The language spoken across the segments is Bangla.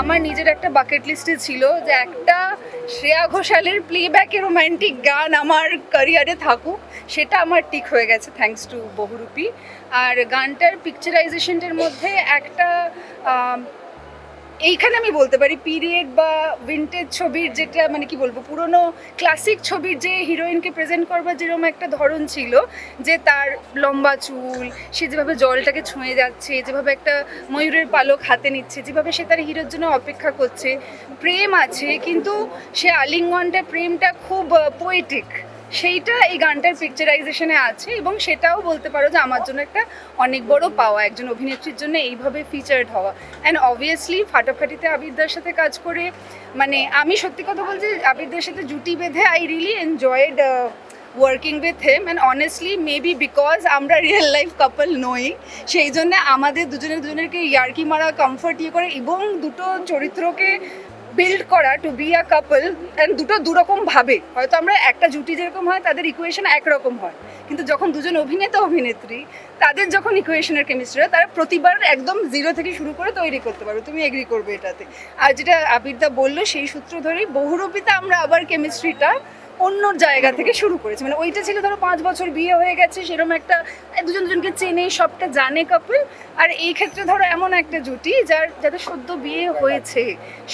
আমার নিজের একটা বাকেট লিস্টে ছিল যে একটা শ্রেয়া ঘোষালের প্লেব্যাকে রোম্যান্টিক গান আমার ক্যারিয়ারে থাকুক, সেটা আমার ঠিক হয়ে গেছে থ্যাংকস টু বহুরূপী। আর গানটার পিকচারাইজেশনটার মধ্যে একটা এইখানে আমি বলতে পারি পিরিয়ড বা ভিন্টেজ ছবির যেটা মানে কি বলব, পুরনো ক্লাসিক ছবির যে হিরোইনকে প্রেজেন্ট করবার যেরকম একটা ধরন ছিল, যে তার লম্বা চুল, সে যেভাবে জলটাকে ছুঁয়ে যাচ্ছে, যেভাবে একটা ময়ূরের পালক হাতে নিচ্ছে, যেভাবে সে তার হিরোর জন্য অপেক্ষা করছে, প্রেম আছে, কিন্তু সে আলিঙ্গনটা, প্রেমটা খুব পোয়েটিক সেইটা এই গানটার পিকচারাইজেশনে আছে এবং সেটাও বলতে পারো যে আমার জন্য একটা অনেক বড় পাওয়া, একজন অভিনেত্রীর জন্য এইভাবে ফিচার্ড হওয়া। অ্যান্ড অবভিয়াসলি ফাটাফাটিতে আবিরদার সাথে কাজ করে মানে আমি সত্যি কথা বলছি, আবিরদার সাথে জুটি বেঁধে I really enjoyed working with him and honestly maybe because আমরা রিয়েল লাইফ কাপল নই, সেই জন্য আমাদের দুজনের দুজনেরকে ইয়ার্কি মারা কমফর্ট ইয়ে করে এবং দুটো চরিত্রকে বিল্ড করা to be a couple and দুটো দুরকম ভাবে। হয়তো আমরা একটা জুটি যেরকম হয়, তাদের ইকুয়েশন একরকম হয়। কিন্তু যখন দুজন অভিনেতা, অভিনেত্রী, তাদের যখন ইকুয়েশনের কেমিস্ট্রি হয়, তারা প্রতিবার একদম জিরো থেকে শুরু করে তৈরি করতে পারবে। তুমি এগ্রি করবে এটাতে। আর যেটা আবিরদা বলল, সেই সূত্র ধরেই বহুরূপিতা আমরা আবার কেমিস্ট্রিটা অন্য জায়গা থেকে শুরু করেছে। মানে ওইটা ছিল ধরো পাঁচ বছর বিয়ে হয়ে গেছে সেরকম একটা দুজন দুজনকে চেনে, সবটা জানে কাপল আর এই ক্ষেত্রে ধরো এমন একটা জুটি যার, যাদের সদ্য বিয়ে হয়েছে,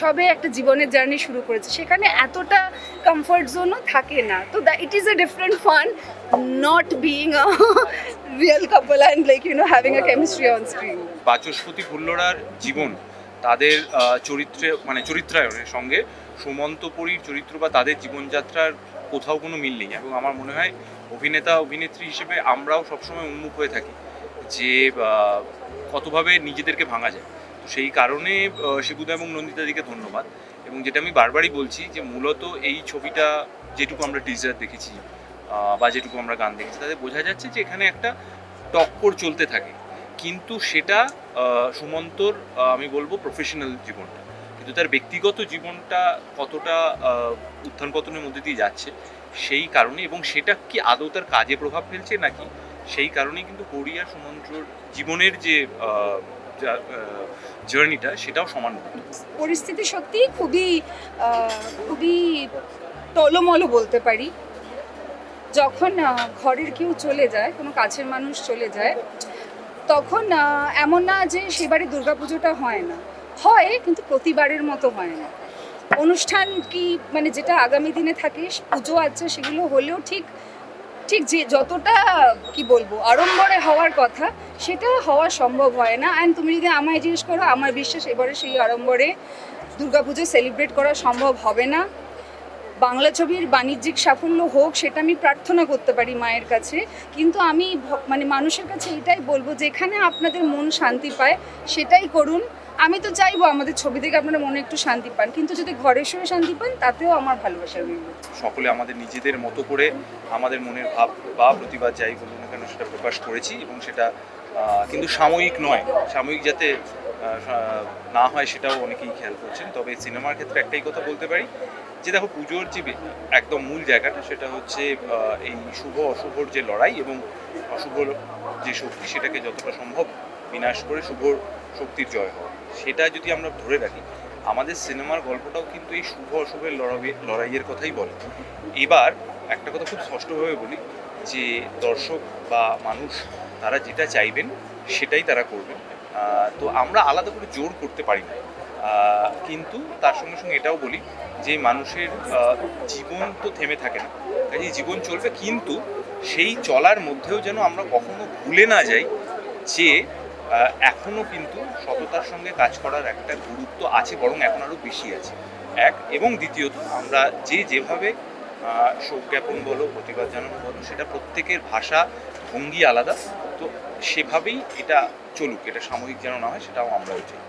সবে একটা জীবনের জার্নি শুরু করেছে, সেখানে এতটা কমফর্ট জোনও থাকে না। তো the it is a different fun not being a real couple and like you know having a chemistry on screen Bachaspati ভুল্লরার জীবন, তাদের চরিত্রে মানে চরিত্রায়নের সঙ্গে সুমন্তপুরীর চরিত্র বা তাদের জীবনযাত্রার কোথাও কোনো মিল নেই। এবং আমার মনে হয় অভিনেতা, অভিনেত্রী হিসেবে আমরাও সবসময় উন্মুখ হয়ে থাকি যে কতভাবে নিজেদেরকে ভাঙা যায়। তো সেই কারণে শিবুদা এবং নন্দিতাদিকে ধন্যবাদ। এবং যেটা আমি বারবারই বলছি যে, মূলত এই ছবিটা যেটুকু আমরা টিজার দেখেছি বা যেটুকু আমরা গান দেখেছি, তাতে বোঝা যাচ্ছে যে, এখানে একটা টক্কর চলতে থাকে। কিন্তু সেটা সুমন্তর আমি বলব প্রফেশনাল জীবনটা। কিন্তু তার ব্যক্তিগত জীবনটা কতটা উত্থান পতনের মধ্যে দিয়ে যাচ্ছে, সেই কারণে এবং সেটা কি আদৌ তার কাজে প্রভাব ফেলছে নাকি সেই কারণেই কিন্তু কোরিয়া সুমন্ত্রর জীবনের যে জার্নিটা সেটাও সমান পরিস্থিতি সত্যি খুবই খুবই টলমলো বলতে পারি। যখন ঘরের কেউ চলে যায়, কোনো কাছের মানুষ চলে যায়, তখন এমন না যে সেবারে দুর্গাপুজোটা হয় না। হয়, কিন্তু প্রতিবারের মতো হয় না। অনুষ্ঠান কি মানে যেটা আগামী দিনে থাকে, পুজো আছে, সেগুলো হলেও ঠিক ঠিক যে যতটা, কি বলব, আড়ম্বরে হওয়ার কথা, সেটা হওয়া সম্ভব হয় না। অ্যান্ড তুমি যদি আমায় জিজ্ঞেস করো, আমার বিশ্বাস এবারে সেই আড়ম্বরে দুর্গাপুজো সেলিব্রেট করা সম্ভব হবে না। বাংলা ছবির বাণিজ্যিক সাফল্য হোক, সেটা আমি প্রার্থনা করতে পারি মায়ের কাছে। কিন্তু আমি মানে মানুষের কাছে এটাই বলব, যেখানে আপনাদের মন শান্তি পায়, সেটাই করুন। আমি তো চাইব আমাদের ছবি থেকে আপনারা মনে একটু শান্তি পান। কিন্তু যদি ঘরের সঙ্গে শান্তি পান, তাতেও আমার ভালোবাসা রইল। সকলে আমাদের নিজেদের মতো করে আমাদের মনের ভাব বা প্রতিবাদ যাই বলুন না কেন, সেটা প্রকাশ করেছি এবং সেটা কিন্তু সাময়িক নয়। সাময়িক যাতে না হয় সেটাও অনেকেই খেয়াল করছেন। তবে সিনেমার ক্ষেত্রে একটাই কথা বলতে পারি যে দেখো, পুজোর যে একদম মূল জায়গাটা সেটা হচ্ছে এই শুভ অশুভর যে লড়াই এবং অশুভর যে শক্তি, সেটাকে যতটা সম্ভব বিনাশ করে শুভর শক্তির জয় হওয়া। সেটা যদি আমরা ধরে রাখি, আমাদের সিনেমার গল্পটাও কিন্তু এই শুভ অশুভের লড়াই লড়াইয়ের কথাই বলে। এবার একটা কথা খুব স্পষ্টভাবে বলি, যে দর্শক বা মানুষ, তারা যেটা চাইবেন, সেটাই তারা করবেন। তো আমরা আলাদা করে জোর করতে পারি না। কিন্তু তার সঙ্গে সঙ্গে এটাও বলি, যে মানুষের জীবন তো থেমে থাকে না। কাজে জীবন চলবে, কিন্তু সেই চলার মধ্যেও যেন আমরা কখনো ভুলে না যাই, যে আহ, এখনও কিন্তু সততার সঙ্গে কাজ করার একটা গুরুত্ব আছে বরং এখন আরও বেশি আছে। এক এবং দ্বিতীয়ত আমরা যে যেভাবে শোক জ্ঞাপন বলো প্রতিবাদ জানানো বলো সেটা প্রত্যেকের ভাষা ভঙ্গি আলাদা। তো সেভাবেই এটা চলুক এটা সাময়িক যেন না হয় সেটাও আমরাও চাই।